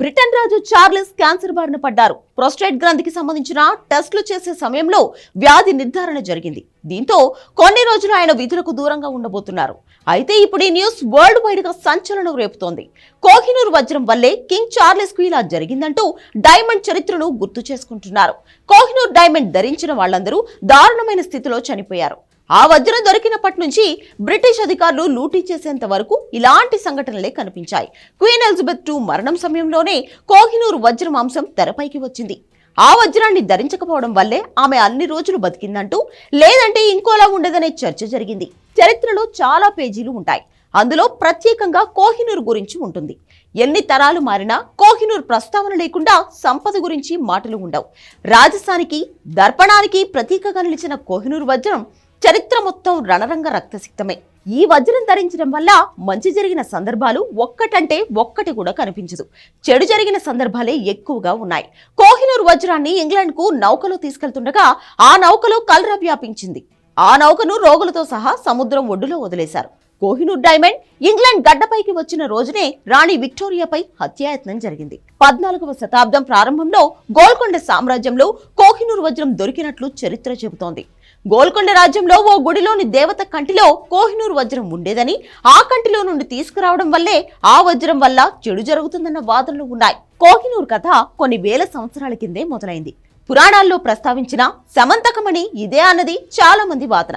Britain రాజు Charles cancer బారిన పడ్డారు. Prostate గ్రంథికి సంబంధించిన టెస్టులు చేసే సమయంలో వ్యాధి నిర్ధారణ జరిగింది. దీంతో కొన్ని రోజులు ఆయన విధులకు దూరంగా ఉండబోతున్నారు. అయితే ఇప్పుడు ఈ న్యూస్ వరల్డ్ వైడ్గా సంచలనం రేపుతోంది. కోహినూర్ వజ్రం వల్లే కింగ్ చార్లెస్కు ఇలా జరిగిందంటూ డైమండ్ చరిత్రను గుర్తు చేసుకుంటున్నారు. కోహినూర్ డైమండ్ ధరించిన వాళ్ళందరూ దారుణమైన స్థితిలో చనిపోయారు. ఆ వజ్రం దొరికినప్పటి నుంచి బ్రిటిష్ అధికారులు లూటీ చేసేంత వరకు ఇలాంటి సంఘటనలే కనిపించాయి. క్వీన్ ఎలిజబెత్ టూ మరణం సమయంలోనే కోహినూర్ వజ్రం అంశం తెరపైకి వచ్చింది. ఆ వజ్రాన్ని ధరించకపోవడం వల్లే ఆమె అన్ని రోజులు బతికిందంటూ లేదంటే ఇంకోలా ఉండదనే చర్చ జరిగింది. చరిత్రలో చాలా పేజీలు ఉంటాయి. అందులో ప్రత్యేకంగా కోహినూర్ గురించి ఉంటుంది. ఎన్ని తరాలు మారినా కోహినూర్ ప్రస్తావన లేకుండా సంపద గురించి మాటలు ఉండవు. రాజస్థానికి దర్పణానికి ప్రతీకగా నిలిచిన కోహినూర్ వజ్రం చరిత్ర మొత్తం రణరంగ రక్తసిక్తమే. ఈ వజ్రం ధరించడం వల్ల మంచి జరిగిన సందర్భాలు ఒక్కటంటే ఒక్కటి కూడా కనిపించదు. చెడు జరిగిన సందర్భాలే ఎక్కువగా ఉన్నాయి. కోహినూర్ వజ్రాన్ని ఇంగ్లాండ్కు నౌకలో తీసుకెళ్తుండగా ఆ నౌకలో కలర వ్యాపించింది. ఆ నౌకను రోగులతో సహా సముద్రం ఒడ్డులో వదిలేశారు. కోహినూర్ డైమండ్ ఇంగ్లాండ్ గడ్డపైకి వచ్చిన రోజునే రాణి విక్టోరియాపై హత్యాయత్నం జరిగింది. పద్నాలుగవ శతాబ్దం ప్రారంభంలో గోల్కొండ సామ్రాజ్యంలో కోహినూర్ వజ్రం దొరికినట్లు చరిత్ర చెబుతోంది. గోల్కొండ రాజ్యంలో ఓ గుడిలోని దేవత కంటిలో కోహినూర్ వజ్రం ఉండేదని ఆ కంటిలో నుండి తీసుకురావడం వల్లే ఆ వజ్రం వల్ల చెడు జరుగుతుందన్న వాదనలు ఉన్నాయి. కోహినూర్ కథ కొన్ని వేల సంవత్సరాల కిందే మొదలైంది. పురాణాల్లో ప్రస్తావించిన సమంతకమణి ఇదే అన్నది చాలా మంది వాదన.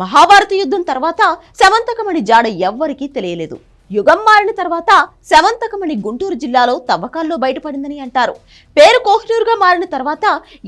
మహాభారత యుద్ధం తర్వాత శవంతకమణి జాడ ఎవ్వరికీ తెలియలేదు. యుగం మారిన తర్వాత శవంతకమణి గుంటూరు జిల్లాలో తవ్వకాల్లో బయటపడిందని అంటారు. పేరు కోహినూరుగా మారిన తర్వాత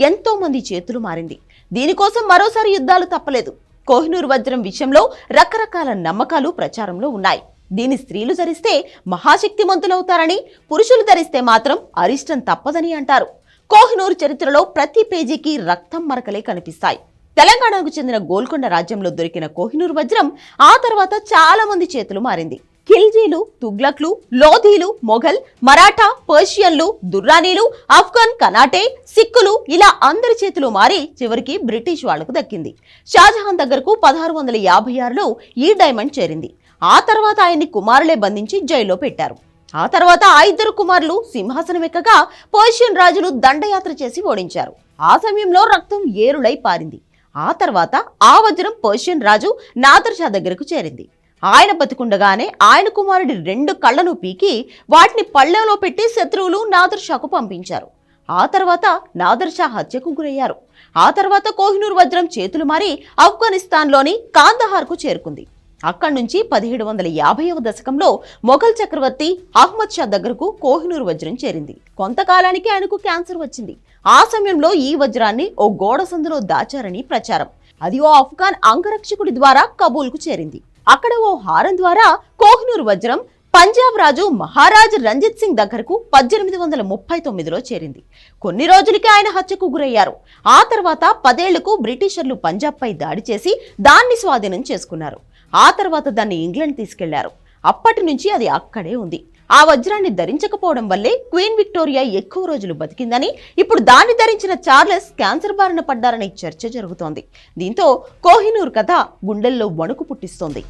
ఎంతో మంది చేతులు మారింది. దీనికోసం మరోసారి యుద్ధాలు తప్పలేదు. కోహినూరు వజ్రం విషయంలో రకరకాల నమ్మకాలు ప్రచారంలో ఉన్నాయి. దీని స్త్రీలు ధరిస్తే మహాశక్తిమంతులవుతారని పురుషులు ధరిస్తే మాత్రం అరిష్టం తప్పదని అంటారు. కోహినూరు చరిత్రలో ప్రతి పేజీకి రక్తం మరకలే కనిపిస్తాయి. తెలంగాణకు చెందిన గోల్కొండ రాజ్యంలో దొరికిన కోహినూర్ వజ్రం ఆ తర్వాత చాలా మంది చేతులు మారింది. ఖిల్జీలు తుగ్లక్లు లోధీలు మొఘల్ మరాఠా పర్షియన్లు దుర్రానీలు ఆఫ్ఘన్ కనాటే సిక్కులు ఇలా అందరి చేతులు మారి చివరికి బ్రిటిష్ వాళ్ళకు దక్కింది. షాజహాన్ దగ్గరకు పదహారు వందల యాభై ఆరులో ఈ డైమండ్ చేరింది. ఆ తర్వాత ఆయన్ని కుమారులే బంధించి జైల్లో పెట్టారు. ఆ తర్వాత ఆ ఇద్దరు కుమారులు సింహాసనం ఎక్కగా పర్షియన్ రాజులు దండయాత్ర చేసి ఓడించారు. ఆ సమయంలో రక్తం ఏరులై పారింది. ఆ తర్వాత ఆ వజ్రం పర్షియన్ రాజు నాదర్షా దగ్గరకు చేరింది. ఆయన బతికుండగానే ఆయన కుమారుడి రెండు కళ్ళను పీకి వాటిని పళ్ళెంలో పెట్టి శత్రువులు నాదర్షాకు పంపించారు. ఆ తర్వాత నాదర్షా హత్యకు గురయ్యారు. ఆ తర్వాత కోహినూర్ వజ్రం చేతులు మారి ఆఫ్ఘనిస్తాన్లోని కాందహార్కు చేరుకుంది. అక్కడి నుంచి పదిహేడు వందల యాభైవ దశకంలో మొఘల్ చక్రవర్తి అహ్మద్ షా దగ్గరకు కోహినూరు వజ్రం చేరింది. కొంతకాలానికి ఆయనకు క్యాన్సర్ వచ్చింది. ఆ సమయంలో ఈ వజ్రాన్ని ఓ గోడ సందులో దాచారని ప్రచారం. అది ఓ ఆఫ్ఘాన్ అంగరక్షకుడి ద్వారా కబూల్కు చేరింది. అక్కడ ఓ హారం ద్వారా కోహినూరు వజ్రం పంజాబ్ రాజు మహారాజ్ రంజిత్ సింగ్ దగ్గరకు పద్దెనిమిది వందల ముప్పై తొమ్మిదిలో చేరింది. కొన్ని రోజులకే ఆయన హత్యకు గురయ్యారు. ఆ తర్వాత పదేళ్ళకు బ్రిటిషర్లు పంజాబ్పై దాడి చేసి దాన్ని స్వాధీనం చేసుకున్నారు. ఆ తర్వాత దాన్ని ఇంగ్లాండ్ తీసుకెళ్ళారు. అప్పటి నుంచి అది అక్కడే ఉంది. ఆ వజ్రాన్ని ధరించకపోవడం వల్లే క్వీన్ విక్టోరియా ఎక్కువ రోజులు బతికిందని ఇప్పుడు దాన్ని ధరించిన చార్లెస్ క్యాన్సర్ బారిన పడ్డారనే చర్చ జరుగుతోంది. దీంతో కోహినూర్ కథ గుండెల్లో వణుకు పుట్టిస్తోంది.